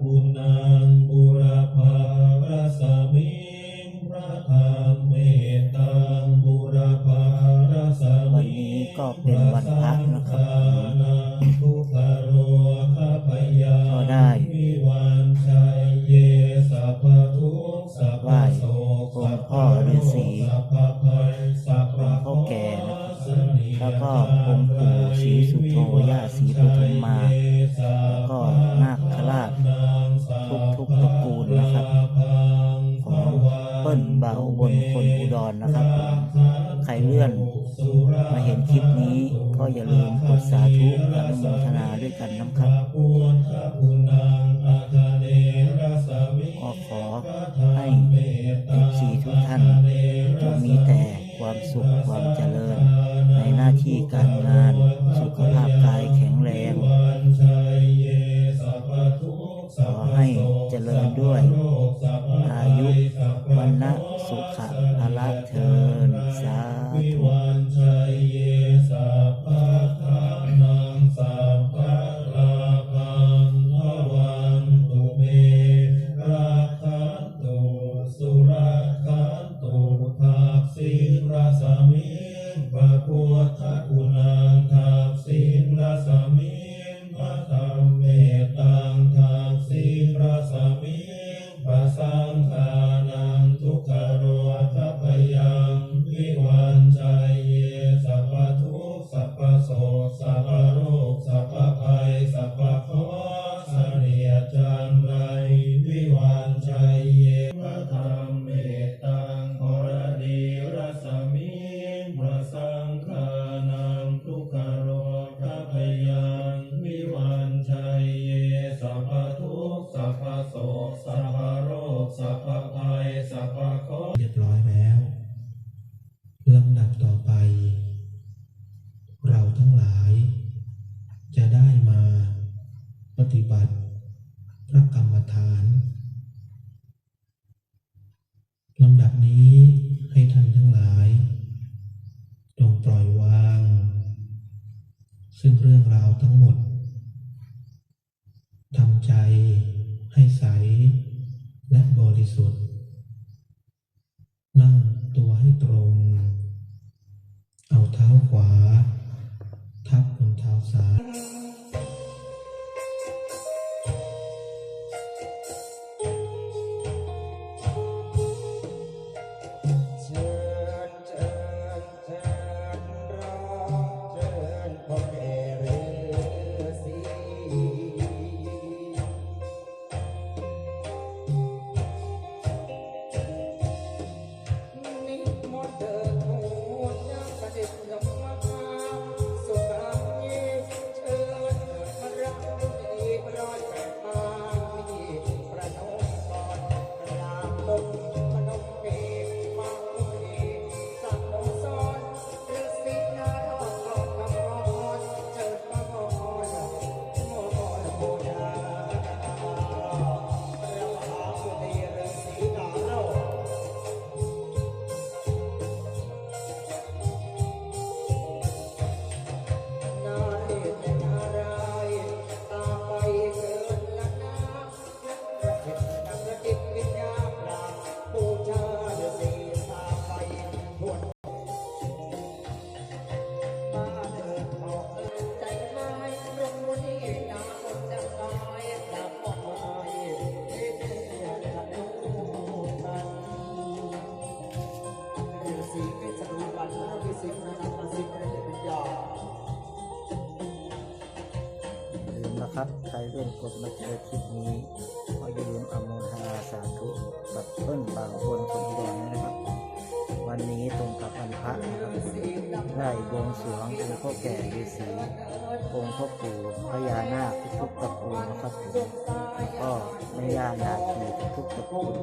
ปุนังบุรพารสมิงพระธรรมเมตตังบุรพารสมิวันนี้ก็เป็นวันพระนะครับก็ได้กข์สัพพไหว้กองค์พ่อฤาษีสัพพภัยสัพพองค์พ่อแก่แล้วก็องค์ปู่ศรีสุโธย่าศรีปทุมมาแล้วก็น ปิ้ลบาบนคนอุดรนนะครับ ใครเลื่อนมาเห็นคลิปนี้ก็อย่าลืมกดสาธุอนุโมทนาด้วยกันนะครับก็ขอให้เอฟซีทุกท่านจงมีแต่ความสุขความเจริญ ในหน้าที่การงานสุขภาพกายแข็งแรงขอให้ ริญด้วย อายุวันนะสุขะพละเทินสาธุวันชัยเยสัพพะทานังสัพพะลาภังพวันตุเมราคันตุสุราคันตุภาคสิราสมิงพระพุทธคุณ สกสัพพโรคสัพพภัยสัพพโคเรียบร้อยแล้วลำดับต่อไป เราทั้งหลาย จะได้มาปฏิบัติพระกรรมฐานลำดับนี้ให้ท่านทั้งหลายจงปล่อยวาง ซึ่งเรื่องราวทั้งหมดทำใจ ให้ใสและบริสุทธิ์ นั่งตัวให้ตรง เอาเท้าขวา ทับบนเท้าซ้าย ครับใครเล่นกดมาเจอคลิปนี้ก็อย่าลืมอโมทนาสาธุแบบเพิ่นบางคนคนดอนนะครับ วันนี้ตรงกับวันพระนะครับได้บวงสรวงองค์พ่อแก่ฤาษีองค์พ่อปู่พญานาคทุกตระกูลนะครับก็ไม่ยากนาคีทุกตระกูล